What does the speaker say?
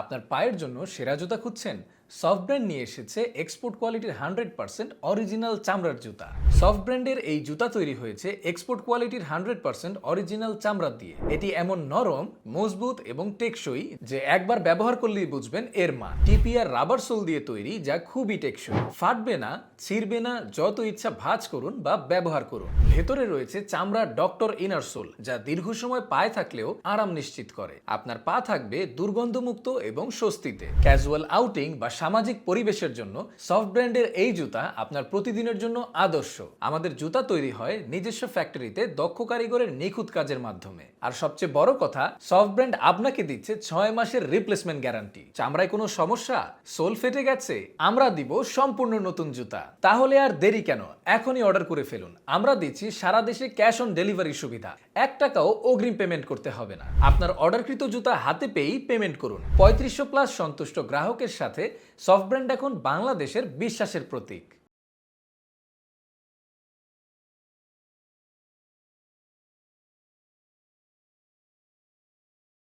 আপনার পায়ের জন্য সেরা জুতা খুঁজছেন। সফট ব্র্যান্ড নিয়ে এসেছে এক্সপোর্ট কোয়ালিটির হান্ড্রেড পার্সেন্ট অরিজিনাল চামড়ার জুতা। সফট ব্র্যান্ডের এই জুতা তৈরি হয়েছে এক্সপোর্ট কোয়ালিটির হান্ড্রেড পার্সেন্ট অরিজিনাল চামড়া দিয়ে। এটি এমন নরম, মজবুত এবং টেকসই যে একবার ব্যবহার করলেই বুঝবেন এর মান। টিপিআর রাবার সোল দিয়ে তৈরি যা খুবই টেকসই। ফাটবে না, ছিঁড়বে না, যত ইচ্ছা ভাঁজ করুন বা ব্যবহার করুন। ভেতরে রয়েছে চামড়ার ডক্টর ইনার সোল, যা দীর্ঘ সময় পায়ে থাকলেও আরাম নিশ্চিত করে। আপনার পা থাকবে দুর্গন্ধমুক্ত এবং স্বস্তিতে। ক্যাজুয়াল আউটিং বা সামাজিক পরিবেশের জন্য সফট ব্র্যান্ডের এই জুতা আপনার প্রতিদিনের জন্য আদর্শ। আমাদের জুতা তৈরি হয় নিজস্ব ফ্যাক্টরিতে দক্ষ কারিগরের নিখুঁত কাজের মাধ্যমে। আর সবচেয়ে বড় কথা সফট ব্র্যান্ড আপনাকে দিচ্ছে ছয় মাসের রিপ্লেসমেন্ট গ্যারান্টি চামড়ায় কোনো সমস্যা? সোল ফেটে গেছে? আমরা দিব সম্পূর্ণ নতুন জুতা। তাহলে আর দেরি কেন? এখনই অর্ডার করে ফেলুন। আমরা দিচ্ছি সারা দেশে ক্যাশ অন ডেলিভারি সুবিধা। এক টাকাও অগ্রিম পেমেন্ট করতে হবে না। আপনার অর্ডারকৃত জুতা হাতে পেয়েই পেমেন্ট করুন। পঁয়ত্রিশশো প্লাস সন্তুষ্ট গ্রাহকের সাথে সফট ব্র্যান্ড এখন বাংলাদেশের বিশ্বাসের প্রতীক।